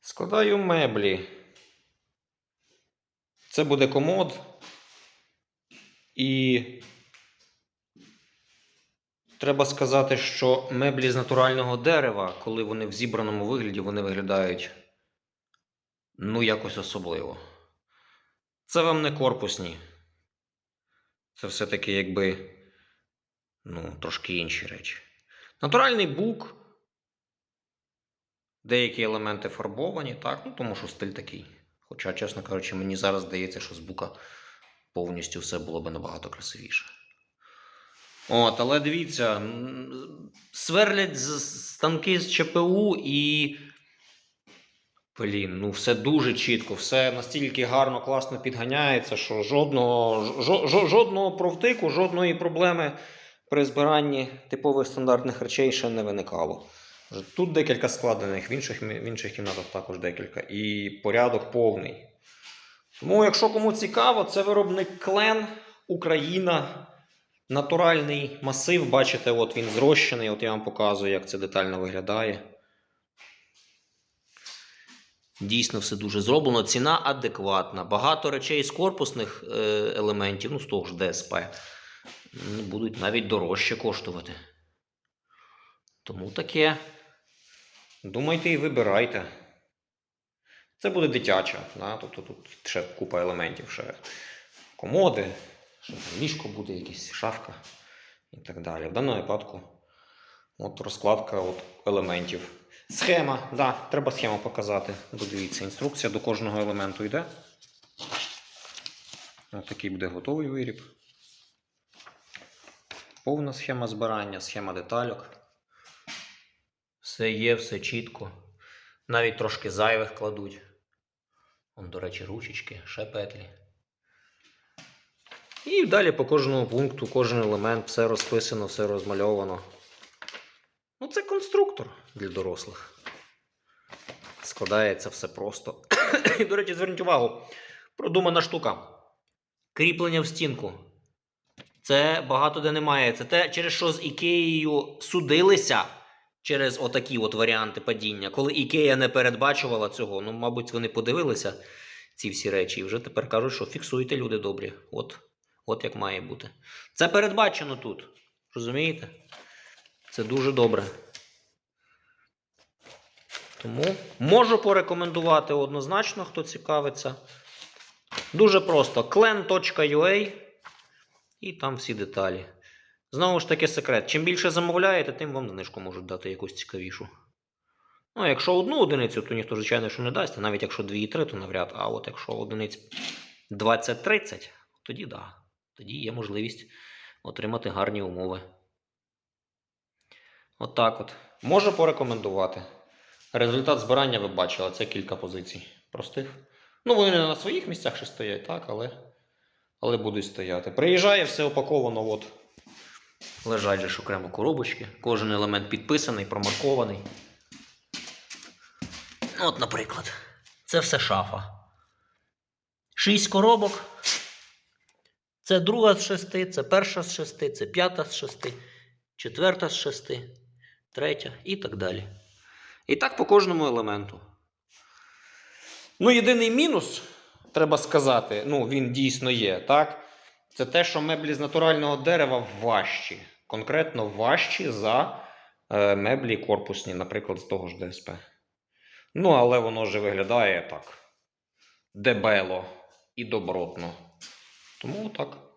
Складаю меблі. Це буде комод. І треба сказати, що меблі з натурального дерева, коли вони в зібраному вигляді, вони виглядають ну якось особливо. Це вам не корпусні. Це все-таки якби ну, трошки інші речі. Натуральний бук. Деякі елементи фарбовані, так, ну тому що стиль такий. Хоча, чесно кажучи, мені зараз здається, що з бука повністю все було б набагато красивіше. От, але дивіться, сверлять станки з ЧПУ і. Блін, ну все дуже чітко, все настільки гарно, класно підганяється, що жодного, жо- жо- жодного провтику, жодної проблеми при збиранні типових стандартних речей ще не виникало. Тут декілька складених, в інших, в інших кімнатах також декілька. І порядок повний. Тому, якщо кому цікаво, це виробник Клен, Україна. Натуральний масив. Бачите, от він зрощений. От я вам показую, як це детально виглядає. Дійсно, все дуже зроблено. Ціна адекватна. Багато речей з корпусних е, елементів, ну з того ж ДСП, будуть навіть дорожче коштувати. Тому таке. Думайте і вибирайте. Це буде дитяча. Да? Тобто тут ще купа елементів, ще комоди, ще там ліжко буде, якась шафка і так далі. В даному випадку от розкладка от елементів. Схема, да, треба схему показати. Бо дивіться, інструкція до кожного елементу йде. Ось такий буде готовий виріб. Повна схема збирання, схема детальок. Все є, все чітко. Навіть трошки зайвих кладуть. Вон, до речі, ручечки, ще петлі. І далі по кожному пункту, кожен елемент, все розписано, все розмальовано. Ну, це конструктор для дорослих. Складається все просто. І, до речі, зверніть увагу, продумана штука. Кріплення в стінку. Це багато де немає. Це те, через що з Ікеєю судилися через отакі от варіанти падіння. Коли Ікея не передбачувала цього, ну, мабуть, вони подивилися ці всі речі і вже тепер кажуть, що фіксуйте люди добрі. От, от як має бути. Це передбачено тут. Розумієте? Це дуже добре. Тому можу порекомендувати однозначно, хто цікавиться. Дуже просто clan.ua і там всі деталі. Знову ж таки, секрет. Чим більше замовляєте, тим вам знижку можуть дати якусь цікавішу. Ну, якщо одну одиницю, то ніхто, звичайно, що не дасть. Навіть якщо 2 і 3, то навряд. А от якщо одиниць 20-30, тоді да. Тоді є можливість отримати гарні умови. Отак от. Можу порекомендувати. Результат збирання ви бачили, це кілька позицій простих. Ну, вони не на своїх місцях ще стоять, так, але, але будуть стояти. Приїжджає, все опаковано, от. Лежать же ж окремо коробочки. Кожен елемент підписаний, промаркований. Ну, От, наприклад, це все шафа. Шість коробок. Це друга з шести, це перша з шести, це п'ята з шести, четверта з шести, третя і так далі. І так по кожному елементу. Ну, єдиний мінус, треба сказати, ну, він дійсно є, так? Це те, що меблі з натурального дерева важчі. Конкретно важчі за е, меблі корпусні, наприклад, з того ж ДСП. Ну, але воно вже виглядає так. Дебело і добротно. Тому так.